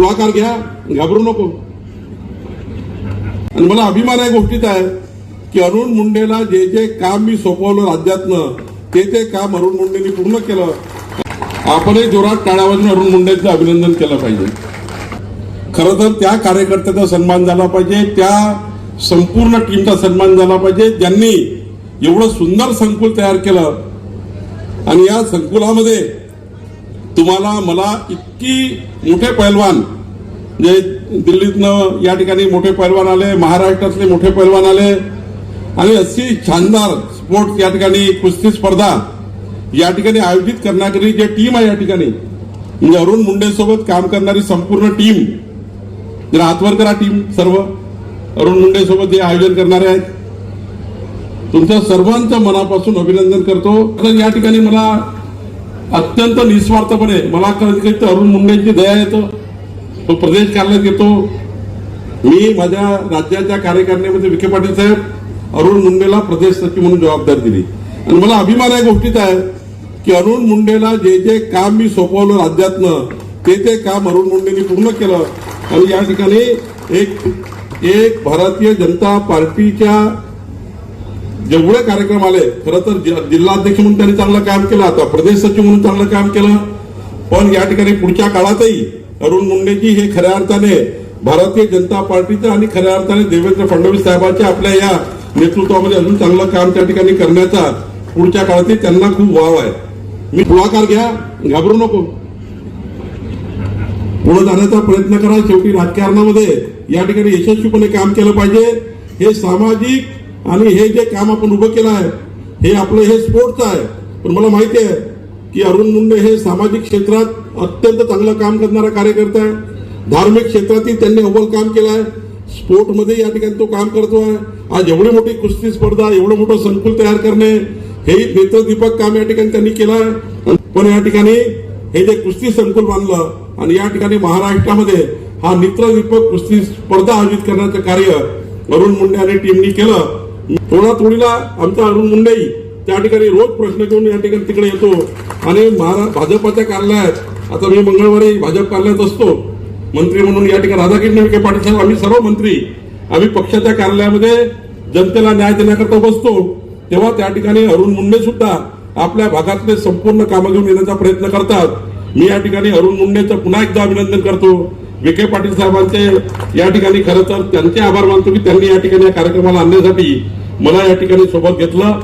पुढाकार घ्या घाबरू नको. आणि मला अभिमान या गोष्टीत आहे की अरुण मुंडेला जे जे काम मी सोपवलं राज्यातनं ते ते काम अरुण मुंडेंनी पूर्ण केलं. आपणही जोरात टाळ्या वाजून अरुण मुंडेंचं अभिनंदन केलं पाहिजे. खरं तर त्या कार्यकर्त्याचा सन्मान झाला पाहिजे त्या संपूर्ण टीमचा सन्मान झाला पाहिजे ज्यांनी एवढं सुंदर संकुल तयार केलं. आणि या संकुलामध्ये तुम्हाला मला इतकी मोठे पैलवान जे दिल्लीतनं या ठिकाणी मोठे पैलवान आले महाराष्ट्रातले मोठे पैलवान आले आणि अशी शानदार स्पोर्ट्स या ठिकाणी कुस्ती स्पर्धा या ठिकाणी आयोजित करण्याकरी जे टीम आहे या ठिकाणी म्हणजे अरुण मुंडेसोबत काम करणारी संपूर्ण टीम म्हणजे जरा हातवर करा टीम सर्व अरुण मुंडेसोबत जे आयोजन करणारे आहेत. तुमच्या सर्वांचं मनापासून अभिनंदन करतो. कारण या ठिकाणी मला अत्यंत निस्वार्थपणे मला कधी कधी अरुण मुंडेंची दया येतो तो प्रदेश कार्यालयात येतो. मी माझ्या राज्याच्या कार्यकारिणीमध्ये विखे पाटील साहेब अरुण मुंडेला प्रदेश सचिव म्हणून जबाबदारी दिली. आणि मला अभिमान या गोष्टीचा आहे की अरुण मुंडेला जे जे काम मी सोपवलं राज्यातनं ते ते काम अरुण मुंडेंनी पूर्ण केलं. आणि या ठिकाणी एक एक भारतीय जनता पार्टीच्या जेवढे कार्यक्रम आले खरं तर जिल्हाध्यक्ष म्हणून त्यांनी चांगलं काम केलं आता प्रदेश सचिव म्हणून चांगलं काम केलं. पण या ठिकाणी पुढच्या काळातही अरुण मुंडेजी हे खऱ्या अर्थाने भारतीय जनता पार्टीचं आणि खऱ्या अर्थाने देवेंद्र फडणवीस साहेबांच्या आपल्या या नेतृत्वामध्ये अजून चांगलं काम त्या ठिकाणी करण्याचा पुढच्या काळातही त्यांना खूप वाव आहे. मी पुढाकार घ्या घाबरू नको. पुढे जाण्याचा प्रयत्न करा शेवटी राजकारणामध्ये या ठिकाणी यशस्वीपणे काम केलं पाहिजे. हे सामाजिक आणि हे जे काम आपण उभं केलं आहे हे आपलं हे स्पोर्टचं आहे. पण मला माहिती आहे की अरुण मुंडे हे सामाजिक क्षेत्रात अत्यंत चांगलं काम करणारा कार्यकर्ता आहे. धार्मिक क्षेत्रातही त्यांनी अव्वल काम केलं आहे. स्पोर्टमध्ये या ठिकाणी तो काम करतो आहे. आज एवढी मोठी कुस्ती स्पर्धा एवढं मोठं संकुल तयार करणे हेही नेत्रदीपक काम या ठिकाणी त्यांनी केलं आहे. पण या ठिकाणी हे जे कुस्ती संकुल बांधलं आणि या ठिकाणी महाराष्ट्रामध्ये हा नेत्रदीपक कुस्ती स्पर्धा आयोजित करण्याचं कार्य अरुण मुंडे आणि टीमनी केलं. थोडा थोडीला आमचा अरुण मुंडेही त्या ठिकाणी रोज प्रश्न घेऊन या ठिकाणी तिकडे येतो. आणि महारा भाजपाच्या कार्यालयात आता मी मंगळवारी भाजप कार्यालयात असतो. मंत्री म्हणून या ठिकाणी राधाकृष्ण विखे पाटील साहेब आम्ही सर्व मंत्री आम्ही पक्षाच्या कार्यालयामध्ये जनतेला न्याय देण्याकरता बसतो. तेव्हा त्या ठिकाणी अरुण मुंडे सुद्धा आपल्या भागातले संपूर्ण कामं घेऊन येण्याचा प्रयत्न करतात. मी या ठिकाणी अरुण मुंडेचं पुन्हा एकदा अभिनंदन करतो. विखे पाटील साहेबांचे या ठिकाणी खरं तर त्यांचे आभार मानतो की त्यांनी या ठिकाणी या कार्यक्रमाला आणण्यासाठी मला या ठिकाणी सोबत घेतलं.